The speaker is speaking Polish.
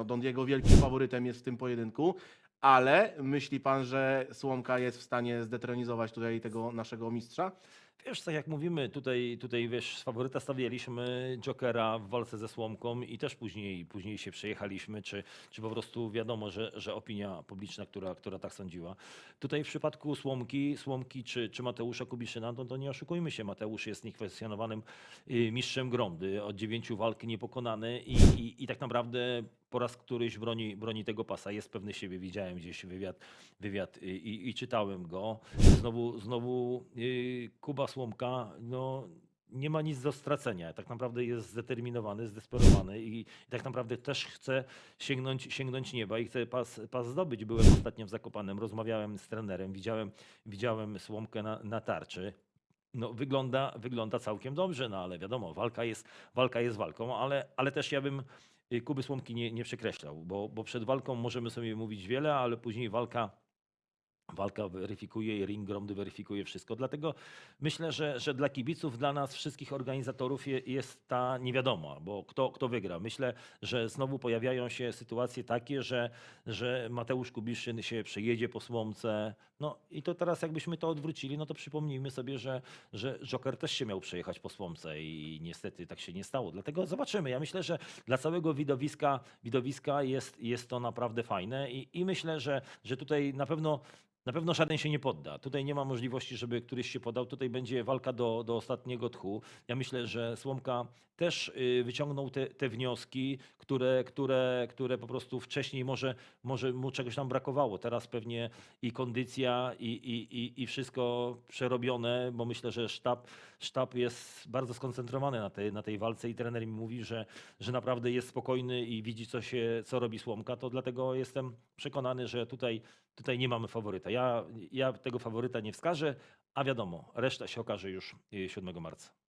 No, Don Diego wielkim faworytem jest w tym pojedynku, ale myśli pan, że Słomka jest w stanie zdetronizować tutaj tego naszego mistrza? Wiesz, tak jak mówimy, tutaj, tutaj wiesz, faworyta stawialiśmy Jokera w walce ze Słomką i też później, później się przejechaliśmy, czy, czy po prostu wiadomo, że, że opinia publiczna, która, która tak sądziła. Tutaj w przypadku Słomki, Słomki czy, czy Mateusza Kubiszyna, no to nie oszukujmy się, Mateusz jest niekwestionowanym y, mistrzem Gromdy, od dziewięciu walk niepokonany i, i, i tak naprawdę po raz któryś broni, broni tego pasa, jest pewny siebie, widziałem gdzieś wywiad, wywiad i, i, i czytałem go. Znowu, znowu yy, Kuba Słomka, no nie ma nic do stracenia. Tak naprawdę jest zdeterminowany, zdesperowany i, i tak naprawdę też chce sięgnąć, sięgnąć nieba i chce pas, pas zdobyć. Byłem ostatnio w Zakopanem, rozmawiałem z trenerem, widziałem, widziałem Słomkę na, na tarczy. No, wygląda, wygląda całkiem dobrze, no ale wiadomo, walka jest, walka jest walką, ale, ale też ja bym y, Kuby Słomki nie, nie przekreślał, bo, bo przed walką możemy sobie mówić wiele, ale później walka Walka weryfikuje i ring Gromdy weryfikuje wszystko. Dlatego myślę, że, że dla kibiców, dla nas wszystkich organizatorów je, jest ta niewiadoma, bo kto, kto wygra. Myślę, że znowu pojawiają się sytuacje takie, że, że Mateusz Kubiszyn się przejedzie po Słomce. No i to teraz jakbyśmy to odwrócili, no to przypomnijmy sobie, że, że Joker też się miał przejechać po Słomce i niestety tak się nie stało. Dlatego zobaczymy. Ja myślę, że dla całego widowiska, widowiska jest, jest to naprawdę fajne i, i myślę, że, że tutaj na pewno na pewno żaden się nie podda. Tutaj nie ma możliwości, żeby któryś się podał. Tutaj będzie walka do, do ostatniego tchu. Ja myślę, że Słomka też y, wyciągnął te, te wnioski, które, które, które po prostu wcześniej może, może mu czegoś tam brakowało. Teraz pewnie i kondycja, i, i, i, i wszystko przerobione, bo myślę, że sztab, sztab jest bardzo skoncentrowany na tej, na tej walce i trener mi mówi, że, że naprawdę jest spokojny i widzi, co, się, co robi Słomka. To dlatego jestem przekonany, że tutaj, tutaj nie mamy faworyta. Ja, ja tego faworyta nie wskażę, a wiadomo, reszta się okaże już y, 7 marca.